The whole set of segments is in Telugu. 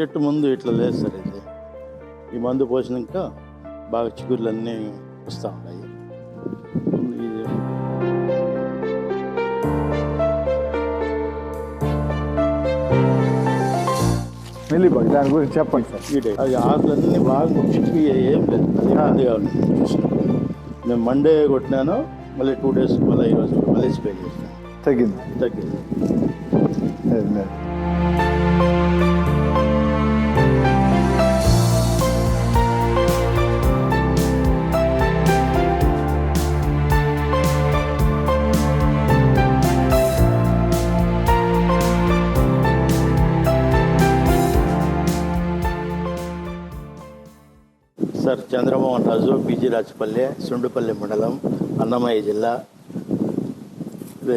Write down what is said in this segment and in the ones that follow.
చెట్టు ముందు ఇట్లా లేదు సార్ ఇది. ఈ మందు పోసినాక బాగా చిగుర్లన్నీ వస్తూ ఉన్నాయి. ఇది. దాని గురించి చెప్పండి సార్. ఈ టైప్. అది ఆకులన్నీ బాగా ముచ్చికి ఏం లేదు. అది ఉంది చూసినప్పుడు నేను మండే కొట్టినాను మళ్ళీ టూ డేస్ మళ్ళీ ఈరోజు మళ్ళీ స్ప్రే చేసినాను తగ్గింది. తగ్గింది. లేదు. సార్ చంద్రమోహన్ రాజు బీజీ రాజపల్లె సుండుపల్లి మండలం అన్నమయ్య జిల్లా.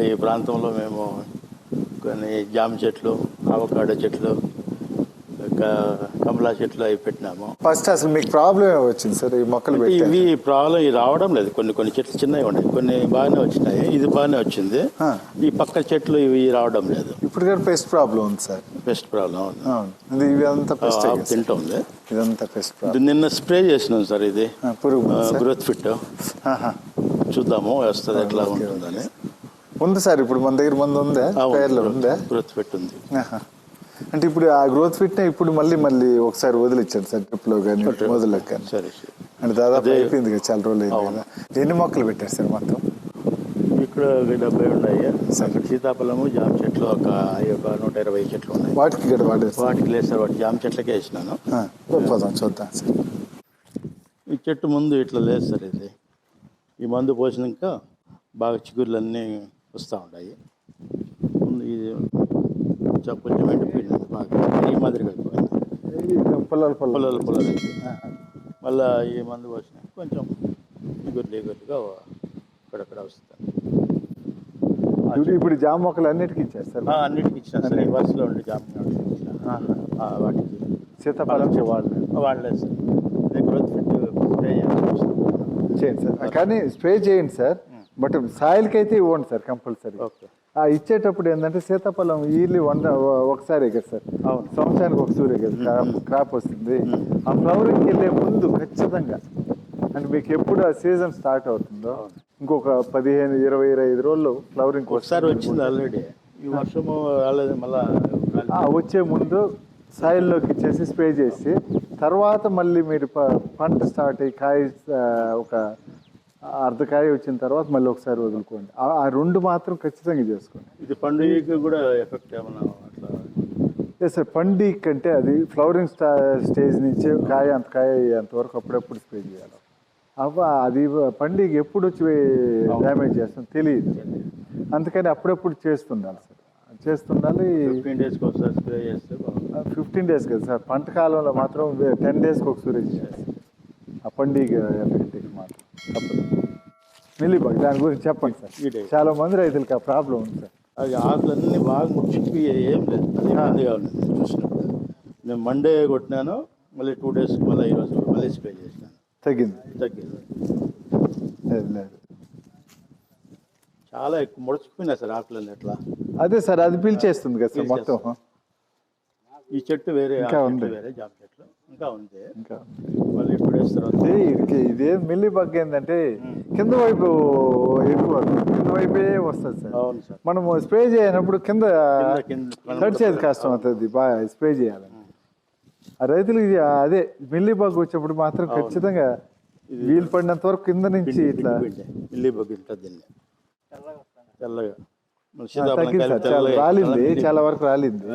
ఈ ప్రాంతంలో మేము కొన్ని జామ చెట్లు అవకాడో చెట్లు కమలా చెట్లు అవి పెట్టినాము. ఫస్ట్ అసలు మీకు ప్రాబ్లం వచ్చింది సార్ ఈ మొక్కలు ఇవి ప్రాబ్లం రావడం లేదు. కొన్ని కొన్ని చెట్లు చిన్నవి ఉన్నాయి. కొన్ని బాగానే వచ్చినాయి. ఇది బాగానే వచ్చింది. ఈ పక్క చెట్లు ఇవి రావడం లేదు. ఇప్పుడు కూడా పెస్ట్ ప్రాబ్లం ఉంది సార్. పెస్ట్ ప్రాబ్లం ఉంది. ఇది ఇవి అంతా పెస్ట్ ఆకు తింటుంది. ఇదంతా పెస్ట్ ప్రాబ్లం నిన్న స్ప్రే చేసినాం సార్ ఇది. పురుగు ఉంది. Growth fit. చూద్దాము వస్తుంది ఎట్లా ఉంటుందని. ఉంది సార్ ఇప్పుడు మన దగ్గర మంది ఉందా? పేర్లు ఉందా. గ్రోత్ ఫిట్ ఉంది. అంటే ఇప్పుడు ఆ గ్రోత్ ఫిట్ ఇప్పుడు మళ్ళీ మళ్ళీ ఒకసారి వదిలిచ్చాడు సార్ ట్రిప్లో కానీ మొదలకు కానీ. అంటే దాదాపు. అయిపోయింది కదా చాలా రోజులు అయింది కదా. ఎన్ని మొక్కలు పెట్టారు సార్ మొత్తం? ఇక్కడ డెబ్బై ఉన్నాయి. అక్కడ సీతాఫలము జామ చెట్లు ఒక ఒక నూట ఇరవై చెట్లు ఉన్నాయి. వాటికి వాటికి లేదు సార్ వాటి జామ చెట్లకే వేసినాను. పోదాం చూద్దాం సార్. ఈ చెట్టు ముందు ఇట్లా లేదు సార్ ఇది. ఈ మందు పోసినాక బాగా చిగుర్లన్నీ వస్తూ ఉన్నాయి. ముందు ఇది కొంచెం కొంచెం ఎండిపోయింది బాగా ఈ మాదిరిగా అయిపోయింది. పొలాలు పొలాలు. పొలాలు మళ్ళా ఈ మందు పోసినాక కొంచెం ఇగుర్లు ఇగుర్లుగా అక్కడక్కడ వస్తుంది. ఇప్పుడు ఇప్పుడు జామ మొక్కలు అన్నిటికీ ఆ, అన్నిటికి ఇచ్చిన సార్. ఈ వరుసలో ఉండి జామ వాటికి. సీతాఫలం వాడలేదు. వాడలేదు సార్. అదే గ్రోత్ ఫిట్ స్ప్రే చేయండి సార్. కానీ స్ప్రే చేయండి సార్. బట్ సాయిల్కి అయితే ఇవ్వండి సార్ కంపల్సరీ. ఓకే. ఆ ఇచ్చేటప్పుడు ఏంటంటే సీతాఫలం ఇయర్లీ వన్ ఒకసారి కదా సార్. అవును. సంవత్సరానికి ఒక సూర్య కదా క్రాప్ వస్తుంది. ఆ ఫ్లవరింగ్కి వెళ్ళే ముందు ఖచ్చితంగా అంటే మీకు ఎప్పుడు ఆ సీజన్ స్టార్ట్ అవుతుందో ఇంకొక పదిహేను ఇరవై ఇరవై ఐదు రోజులు ఫ్లవరింగ్ ఒకసారి వచ్చింది ఆల్రెడీ ఈ వర్షము రాలేదు మళ్ళా వచ్చే ముందు సాయిల్లోకి ఇచ్చేసి స్ప్రే చేసి తర్వాత మళ్ళీ మీరు పంట స్టార్ట్ అయ్యి కాయ ఒక అర్ధకాయ వచ్చిన తర్వాత మళ్ళీ ఒకసారి వదులుకోండి. ఆ- రెండు మాత్రం ఖచ్చితంగా చేసుకోండి. ఇది పండుగకి కూడా ఎఫెక్ట్ ఏమన్నా అట్లా? లేదు సార్ పండి కంటే అది ఫ్లవరింగ్ స్టా స్టేజ్ నుంచి కాయ అంత కాయ అంతవరకు అప్పుడప్పుడు స్ప్రే చేయాలి. అవ్వ అది పండుగ ఎప్పుడు వచ్చి డ్యామేజ్ చేస్తుంది తెలియదు. అందుకని అప్పుడప్పుడు చేస్తుండాలి సార్ చేస్తుండాలి. ఫిఫ్టీన్ డేస్కి ఒకసారి స్ప్రే చేస్తే ఫిఫ్టీన్ డేస్ కదా సార్ పంట కాలంలో మాత్రం టెన్ డేస్కి ఒక సూరేజ్ చేయాలి ఆ పండుగ ఎఫెక్ట్ మాత్రం. తప్పదు. మిల్లీబగ్ దాని గురించి చెప్పండి సార్. చాలా మంది రైతులకి ఆ ప్రాబ్లం ఉంది సార్. అది ఆకులన్నీ బాగా ముచ్చికి ఏం లేదు. అది ఇబ్బందిగా ఉంది చూసినప్పుడు నేను మండే కొట్టినాను మళ్ళీ టూ డేస్ మళ్ళీ ఈరోజు మళ్ళీ స్ప్రే చేసినాను. తగ్గింది. తగ్గింది. లేదు లేదు. చాలా ఎక్కువ ముడుచుకుపోయినాయి సార్ ఆకులన్నీ ఎట్లా అదే సార్ అది పిలిచేస్తుంది కదా సార్ మొత్తం. ఈ చెట్టు వేరే ఇంకా ఉంది. వేరే జామ చెట్లు. ఇంకా ఉంది. ఇంకా మళ్ళీ వేస్తారు ఇది ఇది- మిల్లీ బగ్ ఏంటంటే కింద వైపు ఎక్కువ కింద వైపే వస్తుంది సార్. అవును సార్. మనము స్ప్రే చేయనప్పుడు కింద తడిచేది కష్టం అవుతుంది. బాగా స్ప్రే చేయాలని. ఆ రైతులు ఇది అదే మిల్లీ బగ్ వచ్చినప్పుడు మాత్రం ఖచ్చితంగా వీలు పడినంత వరకు కింద నుంచి ఇట్లా ఇల్లి బగ్గి ఉంటుంది తెల్లగా మన రాలింది. చాలా వరకు రాలింది.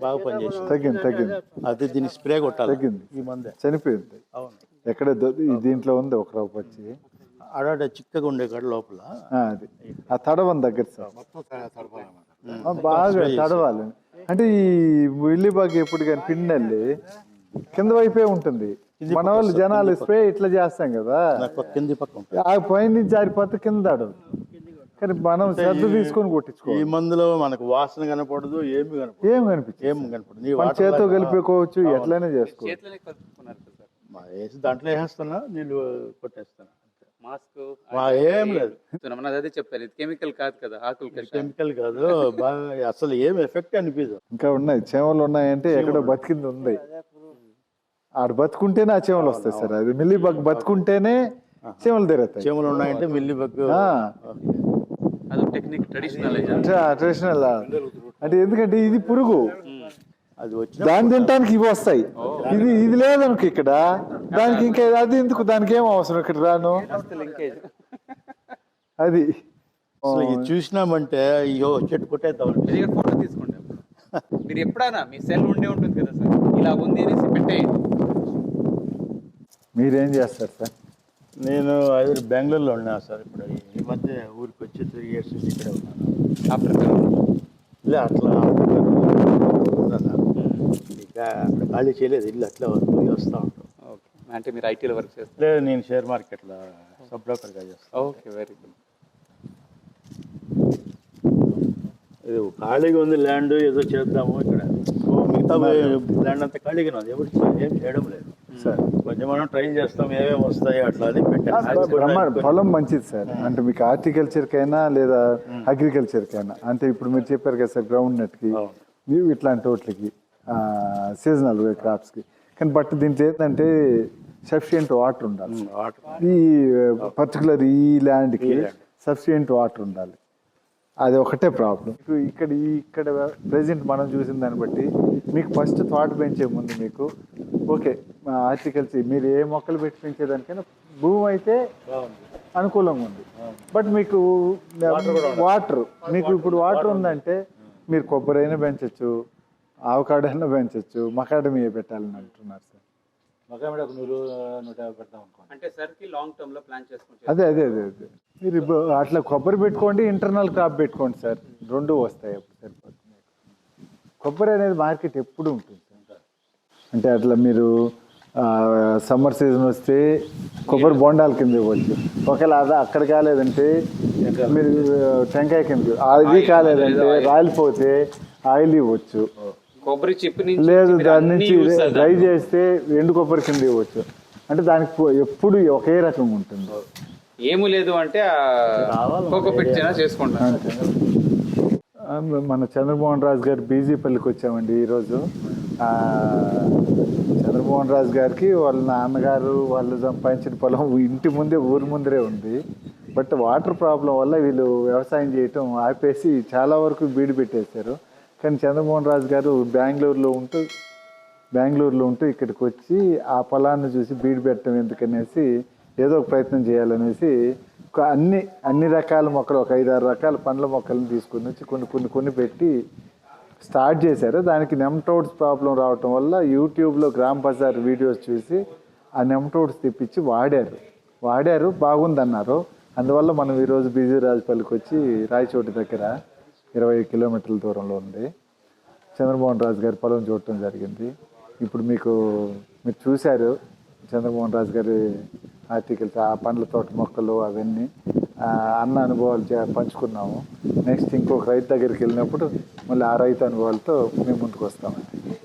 బాగా పనిచేసింది తగ్గింది తగ్గింది. అదే దీన్ని స్ప్రే కొట్టాలి. తగ్గింది. ఈ మందే. చనిపోయింది. అవును. ఎక్కడ దీంట్లో ఉంది ఒక రూప వచ్చి ఆడాడ చిక్కగా ఉండే కాడ లోపల. ఆ, అది. ఆ తడవని దగ్గర సార్. బాగా తడవాలి. అంటే ఈ ఉల్లిబాగ్ ఎప్పుడు కానీ పిండల్లి కింద వైపే ఉంటుంది. మన వాళ్ళు జనాలు స్ప్రే ఇట్లా చేస్తాం కదా. కింది పక్క ఉంటుంది. ఆ పైన నుంచి జారిపోతే కింద తడవు కానీ మనం శ్రద్ధ తీసుకొని ఈ కొట్టించుకోవాలి మందులో మనకు వాసన కనపడదు ఏమి కనపడదు. ఏం కనిపించదు. ఏం కనపడదు. నీ మన చేతితో కలిపేకోవచ్చు ఎట్లయినా చేసుకోవచ్చు. చేతులనే కలుపుకున్నారు కదా సార్. మా వేసి దాంట్లో వేసేస్తున్నా నీళ్ళు కొట్టేస్తాను అంతే. మాస్క్ మా ఏం లేదు. మన అదే చెప్పారు ఇది కెమికల్ కాదు కదా ఆకులు కెమికల్ కాదు బాగా అసలు ఏం ఎఫెక్ట్ అనిపించదు. ఇంకా ఉన్నాయి. చేమలు ఉన్నాయంటే ఎక్కడో బతికింది ఉంది. ఆడ బతుకుంటేనే ఆ చేమలు వస్తాయి సార్. అది మిల్లీ బగ్ బతుకుంటేనే చేమలు తిరుగుతాయి. చెములు ఉన్నాయంటే మిల్లి బగ్గు ఆ, అది టెక్నిక్ ట్రెడిషనల్ అంటే ట్రెడిషనల్ అంటే ఎందుకంటే ఇది పురుగు. అది వచ్చిన దాన్ని తినడానికి ఇవి వస్తాయి. ఇది ఇది లేదనుకో ఇక్కడ. దానికి ఇంకా అది ఎందుకు దానికి ఏం అవసరం ఇక్కడ రాను? అది. అసలు ఇది చూసినామంటే అయ్యో చెట్టు కొట్టేద్దాం ఫోటో తీసుకోండి మీరు ఎప్పుడైనా మీ సెల్ ఉండే ఉంటుంది కదా సార్? ఇలా ఉంది అనేసి పెట్టేయండి. మీరేం చేస్తారు సార్? నేను అది బెంగళూరులో ఉన్నా సార్ ఇప్పుడు. మధ్య ఊరికి వచ్చి త్రీ ఇయర్స్ నుంచి ఇక్కడే ఉన్నాను. ఆఫ్టర్ లే అట్లా ఇక అక్కడ ఖాళీ చేయలేదు ఇల్లు అట్లా పోయి వస్తూ ఉంటాం. ఓకే. అంటే మీరు ఐటీలో వర్క్ చేస్తారు? లేదు నేను షేర్ మార్కెట్లో సబ్ బ్రోకర్గా చేస్తాను. Okay very good. ఇది ఖాళీగా ఉంది ల్యాండ్ ఏదో చేద్దాము ఇక్కడ. సో మిగతా ల్యాండ్ అంతా ఖాళీగా ఉంది. ఎవరు ఏం చేయడం లేదు. కొంచెం మనం ట్రై చేస్తాం ఏమేమి వస్తాయి అట్లా అని పొలం మంచిది సార్. అంటే మీకు హార్టికల్చర్కైనా లేదా అగ్రికల్చర్కైనా అంటే ఇప్పుడు మీరు చెప్పారు కదా సార్ గ్రౌండ్ నట్కి ఇట్లాంటి వాటికి సీజనల్ క్రాప్స్కి కానీ బట్ దీంట్లో ఏంటంటే సఫిషియంట్ వాటర్ ఉండాలి ఈ పర్టికులర్ ఈ ల్యాండ్కి సఫిషియంట్ వాటర్ ఉండాలి. అది ఒకటే ప్రాబ్లం. ఇక్కడ ఈ ఇక్కడ ప్రెసెంట్ మనం చూసిన దాన్ని బట్టి మీకు ఫస్ట్ థాట్ పెంచే ముందు మీకు ఓకే హార్టికల్చర్ మీరు ఏ మొక్కలు పెట్టి పెంచేదానికైనా భూమి అయితే అనుకూలంగా ఉంది. బట్ మీకు వాటర్ మీకు ఇప్పుడు వాటర్ ఉందంటే మీరు కొబ్బరి అయినా పెంచవచ్చు ఆవకాడ అయినా పెంచవచ్చు మకాడమీ పెట్టాలని అంటున్నారు సార్. ఒక నూరు నూట యాభై పెడతాం అనుకోండి. అంటే సార్కి లాంగ్ టర్మ్లో ప్లాన్ చేసుకుంటే అదే అదే అదే అదే. మీరు అట్లా కొబ్బరి పెట్టుకోండి ఇంటర్నల్ క్రాప్ పెట్టుకోండి సార్. రెండు వస్తాయి అప్పుడు సరిపోతుంది? కొబ్బరి అనేది మార్కెట్ ఎప్పుడు ఉంటుంది సార్? అంటే అట్లా మీరు సమ్మర్ సీజన్ వస్తే కొబ్బరి బొండాల కింద ఇవ్వచ్చు. ఒకవేళ అది అక్కడ కాలేదంటే మీరు టెంకాయ కింద అది కాలేదంటే రాలిపోతే ఆయిల్ ఇవ్వచ్చు. కొబ్బరి చిప్ నుంచి లేదు దాని నుంచి. డ్రై చేస్తే ఎండు కొబ్బరి కింద ఇవ్వచ్చు. అంటే దానికి ఎప్పుడు ఒకే రకంగా ఉంటుంది. ఏమీ లేదు అంటే కోకో పిచ్చిన చేసుకుంటాం. అంతే. ఆ, మన చంద్రమోహన్ రాజు గారు బీజేపల్లికి వచ్చామండి ఈరోజు. ఆ, చంద్రమోహన్ రాజు గారికి వాళ్ళ నాన్నగారు వాళ్ళు సంపాదించిన పొలం ఇంటి ముందే ఊరి ముందరే ఉంది. బట్ వాటర్ ప్రాబ్లం వల్ల వీళ్ళు వ్యవసాయం చేయటం ఆపేసి చాలా వరకు బీడు పెట్టేశారు. కానీ చంద్రమోహన్ రాజు గారు బెంగళూరులో ఉంటూ బెంగళూరులో ఉంటూ ఇక్కడికి వచ్చి ఆ పొలాన్ని చూసి బీడు పెట్టడం ఎందుకనేసి ఏదో ఒక ప్రయత్నం చేయాలనేసి ఒక అన్ని అన్ని రకాల మొక్కలు ఒక ఐదారు రకాల పండ్ల మొక్కలను తీసుకుని వచ్చి కొన్ని కొన్ని కొన్ని పెట్టి స్టార్ట్ చేశారు. దానికి నెమ్టౌడ్స్ ప్రాబ్లం రావటం వల్ల యూట్యూబ్లో గ్రామ్ బజార్ వీడియోస్ చూసి ఆ నెమ్టౌడ్స్ తెప్పించి వాడారు. వాడారు బాగుందన్నారు. అందువల్ల మనం ఈరోజు బీజీ రాజపల్లికి వచ్చి రాయచోటి దగ్గర ఇరవై కిలోమీటర్ల దూరంలో ఉంది. చంద్రమోహన్ రాజు గారి పొలం చూడటం జరిగింది. ఇప్పుడు మీకు మీరు చూశారు చంద్రమోహన్ రాజు గారి ఆర్టికల్స్ ఆ పండ్ల తోట మొక్కలు అవన్నీ అన్న అనుభవాలు పంచుకున్నాము. నెక్స్ట్ ఇంకొక రైతు దగ్గరికి వెళ్ళినప్పుడు మళ్ళీ ఆ రైతు అనుభవాలతో మేము ముందుకు వస్తామండి.